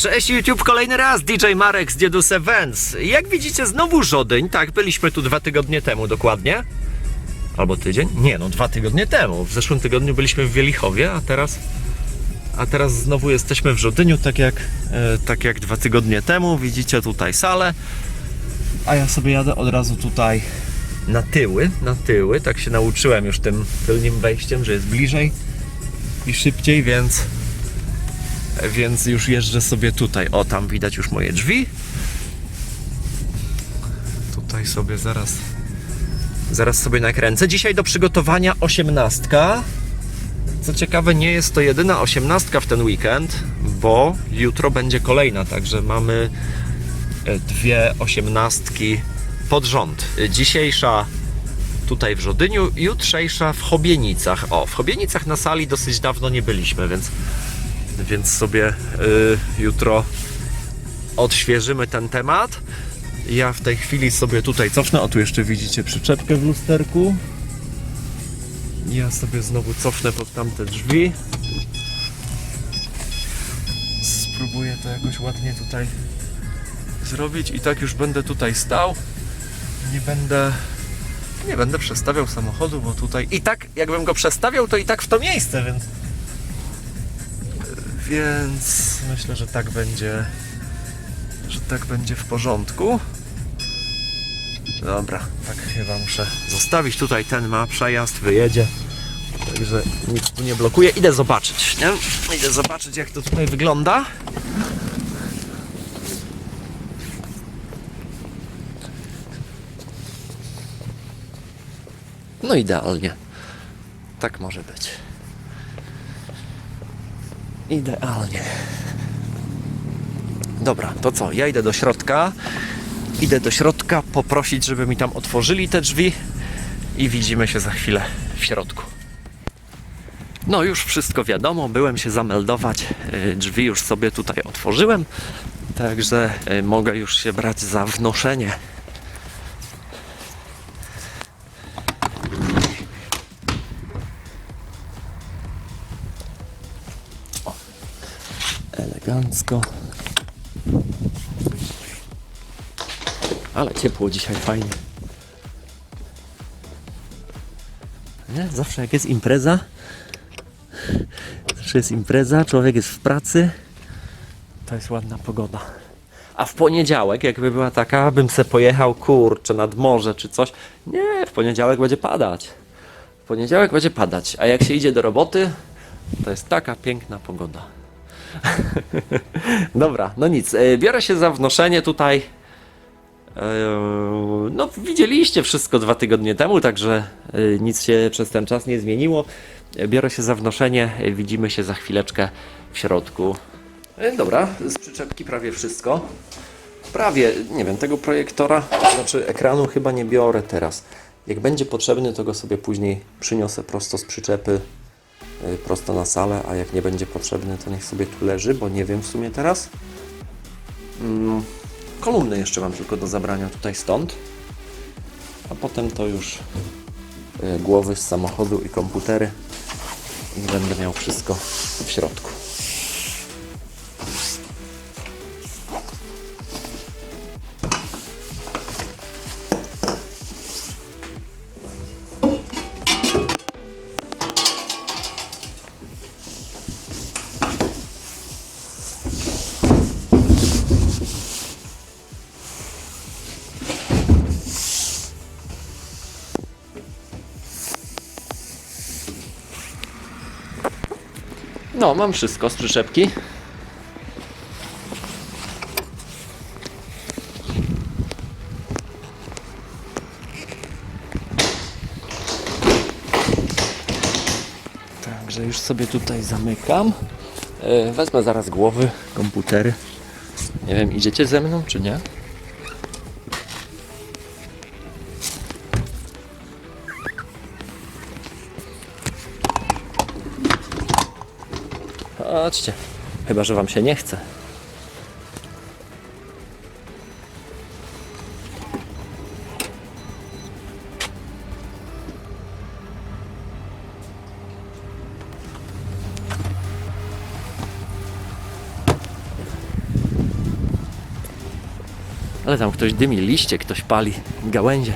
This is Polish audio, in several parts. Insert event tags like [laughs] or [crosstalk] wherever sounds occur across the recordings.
Cześć YouTube, kolejny raz DJ Marek z Diedus Events. Jak widzicie znowu Żodyń, tak, byliśmy tu dwa tygodnie temu dokładnie. Albo tydzień? Nie, no dwa tygodnie temu. W zeszłym tygodniu byliśmy w Wielichowie, a teraz a teraz znowu jesteśmy w Żodyniu, tak jak, e, tak jak dwa tygodnie temu. Widzicie tutaj salę, a ja sobie jadę od razu tutaj na tyły, na tyły. Tak się nauczyłem już tym tylnym wejściem, że jest bliżej i szybciej, więc więc już jeżdżę sobie tutaj. O, tam widać już moje drzwi. Tutaj sobie zaraz zaraz sobie nakręcę. Dzisiaj do przygotowania osiemnastka. Co ciekawe, nie jest to jedyna osiemnastka w ten weekend, bo jutro będzie kolejna, także mamy e, dwie osiemnastki pod rząd. Dzisiejsza tutaj w Żodyniu, jutrzejsza w Chobienicach. O, w Chobienicach na sali dosyć dawno nie byliśmy, więc więc sobie y, jutro odświeżymy ten temat. Ja w tej chwili sobie tutaj cofnę. O, tu jeszcze widzicie przyczepkę w lusterku. Ja sobie znowu cofnę pod tamte drzwi. Spróbuję to jakoś ładnie tutaj zrobić i tak już będę tutaj stał. Nie będę nie będę przestawiał samochodu, bo tutaj i tak jakbym go przestawiał, to i tak w to miejsce, więc więc myślę, że tak będzie, że tak będzie w porządku. Dobra, tak chyba muszę zostawić tutaj ten ma przejazd, wyjedzie. Także nic tu nie blokuje. Idę zobaczyć, nie? Idę zobaczyć jak to tutaj wygląda. No idealnie. Tak może być. Idealnie. Dobra, to co? Ja idę do środka. Idę do środka poprosić, żeby mi tam otworzyli te drzwi i widzimy się za chwilę w środku. No już wszystko wiadomo, byłem się zameldować, y, drzwi już sobie tutaj otworzyłem, także y, mogę już się brać za wnoszenie. Elegancko. Ale ciepło dzisiaj, fajnie. Nie? Zawsze jak jest impreza, zawsze jest impreza, człowiek jest w pracy, to jest ładna pogoda. A w poniedziałek, jakby była taka, bym se pojechał, kurczę, nad morze czy coś. Nie, w poniedziałek będzie padać. W poniedziałek będzie padać, a jak się idzie do roboty, to jest taka piękna pogoda. [laughs] Dobra, no nic. e, Biorę się za wnoszenie tutaj. E, No, widzieliście wszystko dwa tygodnie temu, także e, nic się przez ten czas nie zmieniło. Biorę się za wnoszenie. Widzimy się za chwileczkę w środku. Dobra, z przyczepki prawie wszystko. Prawie, nie wiem, tego projektora, znaczy ekranu chyba nie biorę teraz. Jak będzie potrzebny, to go sobie później przyniosę prosto z przyczepy prosto na salę, a jak nie będzie potrzebny, to niech sobie tu leży, bo nie wiem w sumie teraz. Mm, kolumny jeszcze mam tylko do zabrania tutaj stąd, a potem to już y, głowy z samochodu i komputery i będę miał wszystko w środku. No, mam wszystko z przyczepki. Także już sobie tutaj zamykam. E, Wezmę zaraz głowy, komputery. Nie wiem, idziecie ze mną, czy nie? Chodźcie. Chyba, że wam się nie chce. Ale tam ktoś dymi liście, ktoś pali gałęzie.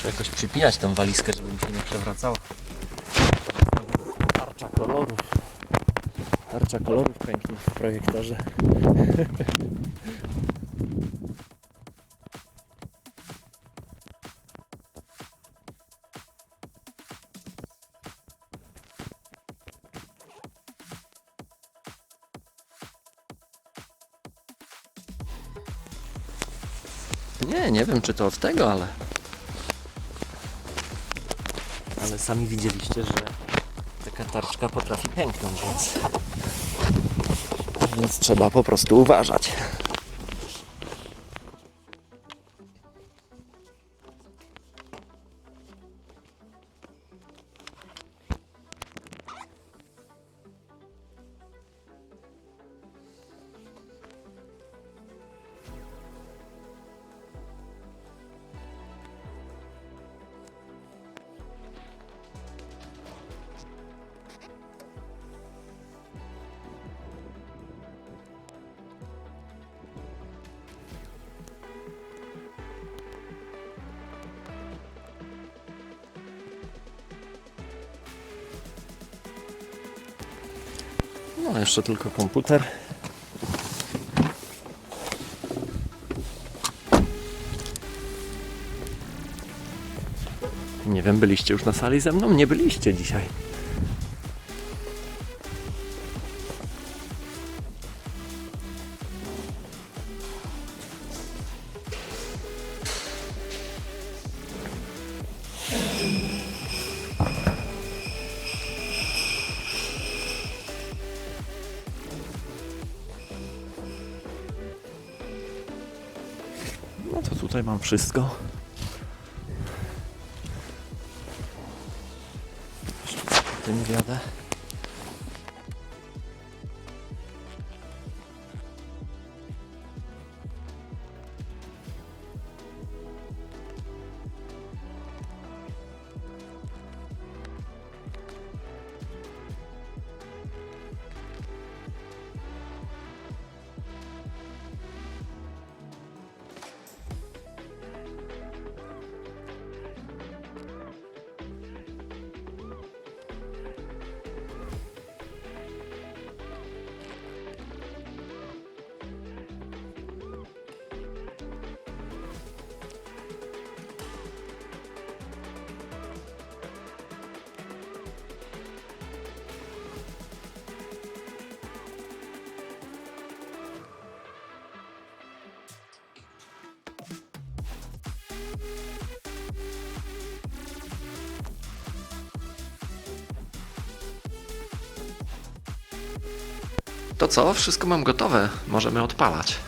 Muszę jakoś przypinać tą walizkę, żeby mi się nie przewracała. Tarcza kolorów. Tarcza kolorów pięknie w projektorze. [laughs] Nie, nie wiem czy to od tego, ale... Ale sami widzieliście, że taka tarczka potrafi pęknąć, więc... Więc trzeba po prostu uważać. No, jeszcze tylko komputer. Nie wiem, byliście już na sali ze mną? Nie byliście dzisiaj. Wszystko. Tym wiadę. To co? Wszystko mam gotowe. Możemy odpalać.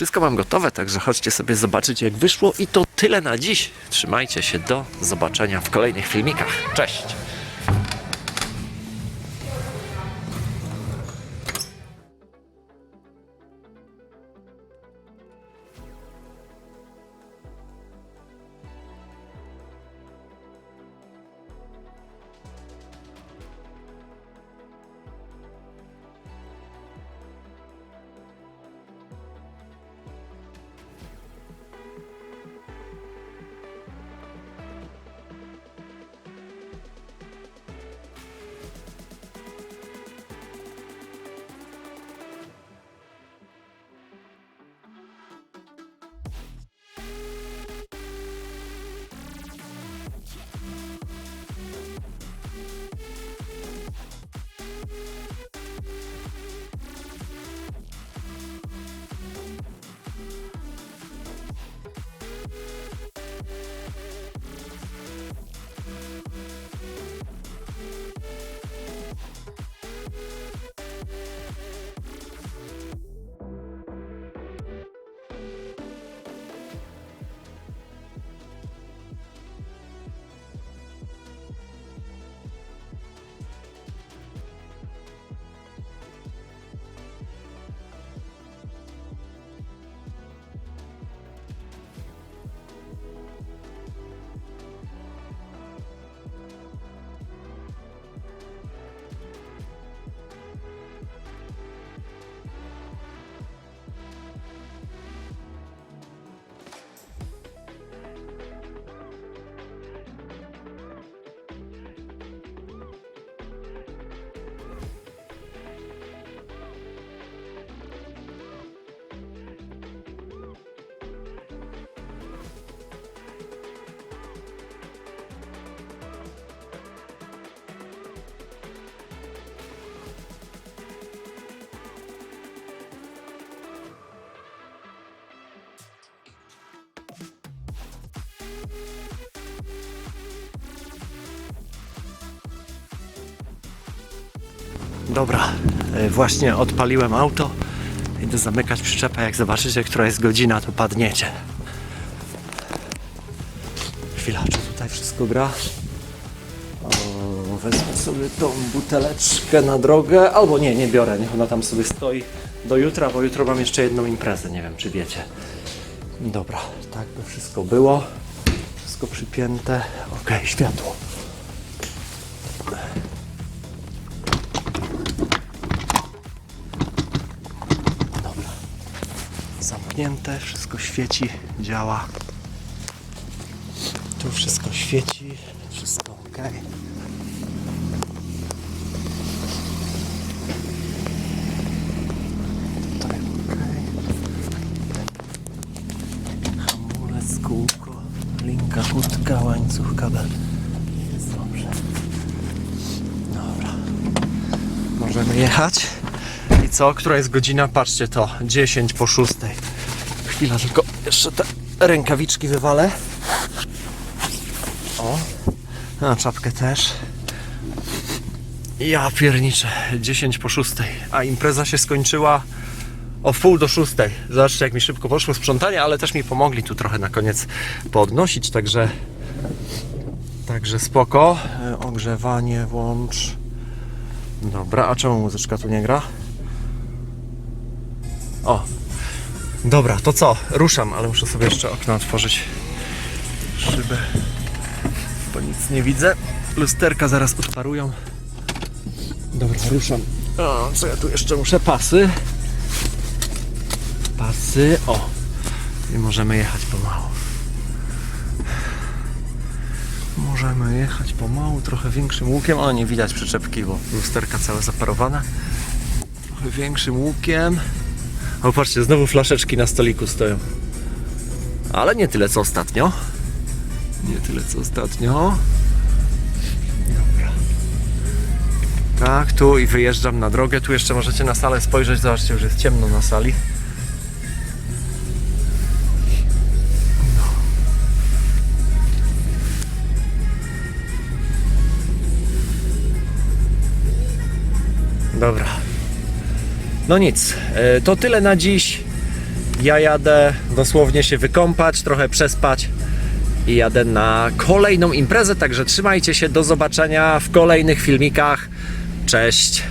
Wszystko mam gotowe, także chodźcie sobie zobaczyć jak wyszło i to tyle na dziś. Trzymajcie się, do zobaczenia w kolejnych filmikach. Cześć! Dobra, e, właśnie odpaliłem auto. Idę zamykać przyczepę. Jak zobaczycie, która jest godzina, to padniecie. Chwila, czy tutaj wszystko gra? O, wezmę sobie tą buteleczkę na drogę. Albo nie, nie biorę, niech ona tam sobie stoi do jutra, bo jutro mam jeszcze jedną imprezę. Nie wiem, czy wiecie. Dobra, tak by wszystko było. Wszystko przypięte. Okej, światło. Zamknięte, wszystko świeci, działa. Tu wszystko świeci, wszystko ok. Ok. Hamulec, kółko, linka, kurtka, łańcuch, kabel. Jest dobrze. Dobra. Możemy jechać. I co? Która jest godzina? Patrzcie to. 10 po 6. Chwila, tylko jeszcze te rękawiczki wywalę. O. A czapkę też. Ja pierniczę. 10 po 6. A impreza się skończyła o wpół do 6. Zobaczcie, jak mi szybko poszło sprzątanie, ale też mi pomogli tu trochę na koniec podnosić, także. Także spoko. E, Ogrzewanie włącz. Dobra, a czemu muzyczka tu nie gra? O, dobra, to co? Ruszam, ale muszę sobie jeszcze okno otworzyć. Szybę, bo nic nie widzę. Lusterka zaraz odparują. Dobra, ruszam. O, co ja tu jeszcze muszę? Pasy. Pasy, o. I możemy jechać pomału. Możemy jechać pomału, trochę większym łukiem. O, nie widać przyczepki, bo lusterka całe zaparowane. Trochę większym łukiem. O, patrzcie, znowu flaszeczki na stoliku stoją. Ale nie tyle co ostatnio. Nie tyle co ostatnio. Dobra. Tak, tu i wyjeżdżam na drogę. Tu jeszcze możecie na salę spojrzeć. Zobaczcie, już jest ciemno na sali. No. Dobra. No nic, e, to tyle na dziś. Ja jadę dosłownie się wykąpać, trochę przespać i jadę na kolejną imprezę, także trzymajcie się, do zobaczenia w kolejnych filmikach. Cześć!